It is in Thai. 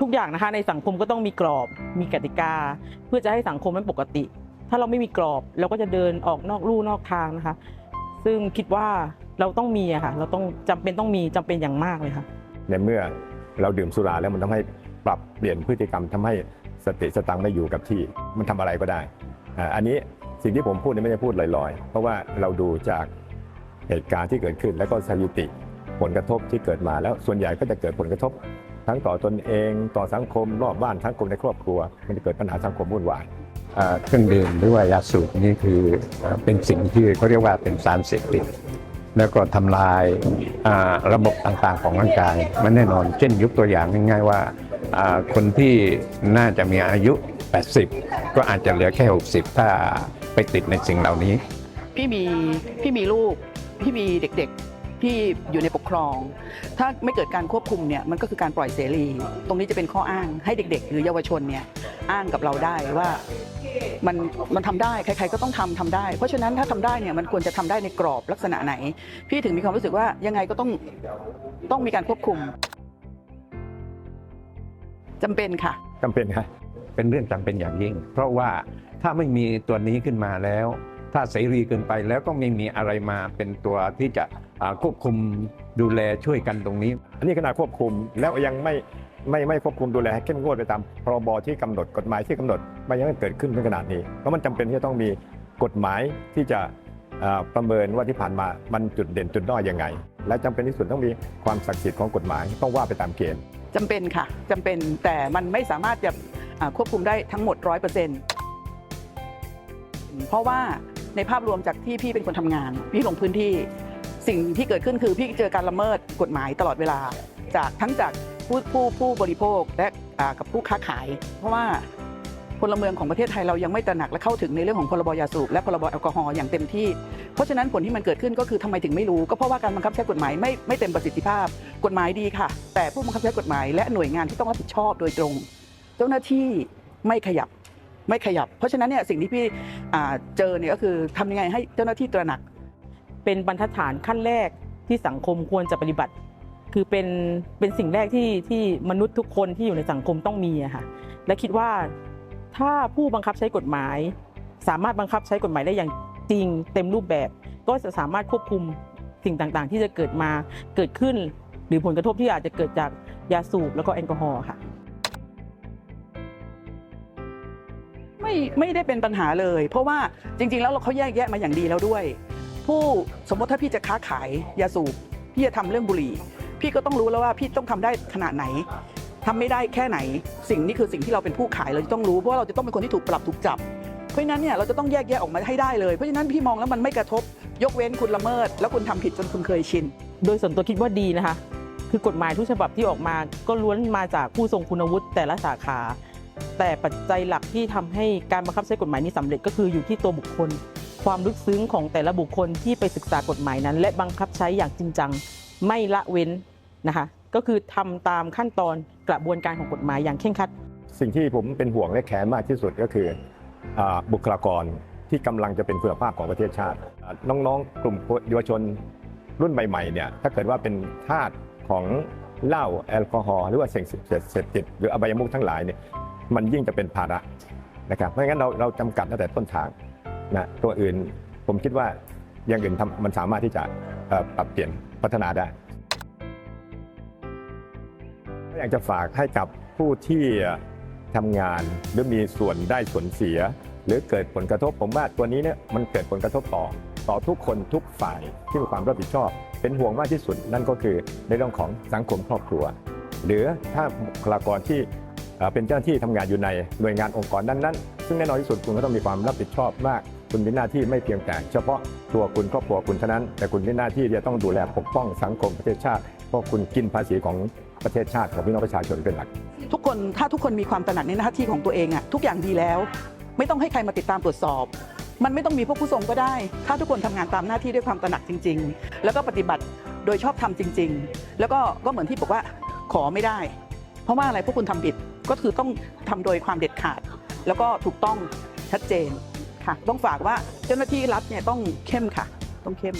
ทุกอย่างนะคะในสังคมก็ต้องมีกรอบ มีกติกา เพื่อจะให้สังคมมันปกติ ถ้าเราไม่มีกรอบเราก็จะเดินออกนอกลู่นอกทางนะคะ ซึ่งคิดว่าเราต้องมีอะค่ะเราต้องจำเป็นต้องมีจำเป็นอย่างมากเลยค่ะในเมื่อเราดื่มสุราแล้วมันทำให้ปรับเปลี่ยนพฤติกรรมทำให้สติสตังไม่อยู่กับที่มันทำอะไรก็ได้อ่าอันนี้สิ่งที่ผมพูดนี่ไม่ได้พูดลอยๆ เพราะว่าเราดูจากเหตุการณ์ที่เกิดขึ้น แล้วก็สถิติผลกระทบที่เกิดมาแล้วส่วนใหญ่ก็จะเกิดผลกระทบ ทั้งต่อตนเองต่อสังคมรอบบ้านสังคมในครอบครัว มันจะเกิดปัญหาสังคมวุ่นวายอ่าเครื่องดื่มหรือว่ายาสูบนี่คืออ่าเป็นสิ่งที่เขาเรียกว่าเป็นสารเสพติดแล้วก็ทำลายอ่าระบบต่างๆของร่างกาย มันแน่นอน เช่นยกตัวอย่างง่ายๆว่าอ่าคนที่น่าจะมีอายุ 80 ก็อาจจะเหลือแค่ 60 ถ้าไปติดในสิ่งเหล่านี้ พี่มีพี่มีลูก พี่มีเด็กๆ ที่อยู่ในปกครอง ถ้าไม่เกิดการควบคุมเนี่ยมันก็คือการปล่อยเสรี ตรงนี้จะเป็นข้ออ้างให้เด็ก ๆ หรือเยาวชนเนี่ยอ้างกับเราได้ว่ามันมันทำได้ใครๆก็ต้องทำทำได้ เพราะฉะนั้นถ้าทำได้เนี่ยมันควรจะทำได้ในกรอบลักษณะไหน พี่ถึงมีความรู้สึกว่ายังไงก็ต้องต้องมีการควบคุมจำเป็นค่ะจำเป็นครับเป็นเรื่องจำเป็นอย่างยิ่ง เพราะว่าถ้าไม่มีตัวนี้ขึ้นมาแล้ว ถ้าเสรีเกินไปแล้วก็ไม่มีอะไรมาเป็นตัวที่จะอ่าควบคุมดูแลช่วยกันตรงนี้ อันนี้ขนาดควบคุมแล้วยังไม่ไม่ไม่ควบคุมดูแลให้เข้มงวดไปตามพรบที่กำหนดกฎหมายที่กำหนดมันยังไม่เกิดขึ้นถึงขนาดนี้เพราะมันจำเป็นที่จะต้องมีกฎหมายที่จะเอ่อประเมินว่าที่ผ่านมามันจุดเด่นจุดด้อยยังไง และจำเป็นที่สุดต้องมีความศักดิ์สิทธิ์ของกฎหมายต้องว่าไปตามเกณฑ์จำเป็นค่ะจำเป็นแต่มันไม่สามารถจะอ่าควบคุมได้ทั้งหมด 100%เพราะว่า ในภาพรวมจากที่พี่เป็นคนทำงาน พี่ลงพื้นที่สิ่งที่เกิดขึ้นคือพี่เจอการละเมิดกฎหมายตลอดเวลา จากทั้งจากผู้ผู้ผู้บริโภคและกับผู้ค้าขาย เพราะว่าพลเมืองของประเทศไทยเรายังไม่ตระหนักและเข้าถึงในเรื่องของพรบยาสูบและพรบแอลกอฮอล์อย่างเต็มที่ เพราะฉะนั้นผลที่มันเกิดขึ้นก็คือทำไมถึงไม่รู้ก็เพราะว่าการบังคับใช้กฎหมายไม่ไม่เต็มประสิทธิภาพ กฎหมายดีค่ะ แต่ผู้บังคับใช้กฎหมายและหน่วยงานที่ต้องรับผิดชอบโดยตรง เจ้าหน้าที่ไม่ขยับ ไม่ขยับ เพราะฉะนั้นเนี่ยสิ่งที่พี่เจอเนี่ยก็คือทำยังไงให้เจ้าหน้าที่ตระหนัก เป็นบรรทัดฐานขั้นแรกที่สังคมควรจะปฏิบัติ คือเป็นเป็นสิ่งแรกที่ที่มนุษย์ทุกคนที่อยู่ในสังคมต้องมีอะค่ะและคิดว่าถ้าผู้บังคับใช้กฎหมาย สามารถบังคับใช้กฎหมายได้อย่างจริง เต็มรูปแบบ ก็จะสามารถควบคุมสิ่งต่างๆ ที่จะเกิดมาเกิดขึ้น หรือผลกระทบที่อาจจะเกิดจากยาสูบแล้วก็แอลกอฮอล์ค่ะ ไม่ไม่ได้เป็นปัญหาเลย เพราะว่าจริง ๆ แล้วเราเขาแยกแยะมาอย่างดีแล้วด้วย ผู้สมมติถ้าพี่จะค้าขายยาสูบพี่จะทำเรื่องบุหรี่ พี่ก็ต้องรู้แล้วว่าพี่ต้องทำได้ขนาดไหนทำไม่ได้แค่ไหน สิ่งนี้คือสิ่งที่เราเป็นผู้ขายเราจะต้องรู้เพราะว่าเราจะต้องเป็นคนที่ถูกปรับถูกจับเพราะฉะนั้นเนี่ยเราจะต้องแยกแยะออกมาให้ได้เลย เพราะฉะนั้นพี่มองแล้วมันไม่กระทบ ยกเว้นคุณละเมิด แล้วคุณทำผิดจนคุณเคยชิน โดยส่วนตัวคิดว่าดีนะคะ คือกฎหมายทุกฉบับที่ออกมาก็ล้วนมาจากผู้ทรงคุณวุฒิแต่ละสาขา แต่ปัจจัยหลักที่ทำให้การบังคับใช้กฎหมายนี้สำเร็จก็คืออยู่ที่ตัวบุคคล ความลึกซึ้งของแต่ละบุคคลที่ไปศึกษากฎหมายนั้น และบังคับใช้อย่างจริงจังไม่ละเว้นนะคะก็คือทำตามขั้นตอนกระบวนการของกฎหมายอย่างเคร่งครัด สิ่งที่ผมเป็นห่วงและแค้นมากที่สุดก็คืออบุคลากรที่กำลังจะเป็นคุณภาพของประเทศชาติ น้องๆ กลุ่มเยาวชนรุ่นใหม่ๆเนี่ยถ้าเกิดว่าเป็นทาสของเหล้าแอลกอฮอล์หรือว่าสิ่งเสพติดหรืออบายมุขทั้งหลายเนี่ย มันยิ่งจะเป็นภาระนะครับเพราะงั้นเราเราจำกัดตั้งแต่ต้นทางนะตัวอื่นผมคิดว่าอย่างอื่นทำมันสามารถที่จะเอ่อปรับเปลี่ยนพัฒนาได้ อยากจะฝากให้กับผู้ที่ทำงานหรือมีส่วนได้ส่วนเสีย หรือเกิดผลกระทบผมว่าตัวนี้เนี่ยมันเกิดผลกระทบต่อ ต่อทุกคนทุกฝ่ายที่มีความรับผิดชอบ เป็นห่วงมากที่สุดนั่นก็คือในเรื่องของสังคมครอบครัว หรือถ้าบุคลากรที่ เป็นเจ้าหน้าที่ทำงานอยู่ในหน่วยงานองค์กรนั้นๆ ซึ่งแน่นอนที่สุดคุณก็ต้องมีความรับผิดชอบมาก คุณมีหน้าที่ไม่เพียงแต่ เฉพาะตัวคุณครอบครัวคุณเท่านั้น แต่คุณมีหน้าที่ที่จะต้องดูแลปกป้องสังคมประเทศชาติ เพราะคุณกินภาษีของประเทศชาติของพี่น้องประชาชนเป็นหลัก ทุกคนถ้าทุกคนมีความตระหนักในหน้าที่ของตัวเองอะทุกอย่างดีแล้ว ไม่ต้องให้ใครมาติดตามตรวจสอบ มันไม่ต้องมีพวกผู้ทรงก็ได้ ถ้าทุกคนทำงานตามหน้าที่ด้วยความตระหนักจริง ๆ แล้วก็ปฏิบัติโดยชอบทำจริง ๆ แล้วก็ก็เหมือนที่บอกว่าขอไม่ได้ เพราะว่าอะไรพวกคุณทำผิด ก็คือต้องทำโดยความเด็ดขาด แล้วก็ถูกต้องชัดเจนค่ะ ต้องฝากว่าเจ้าหน้าที่รัฐเนี่ยต้องเข้มค่ะ ต้องเข้ม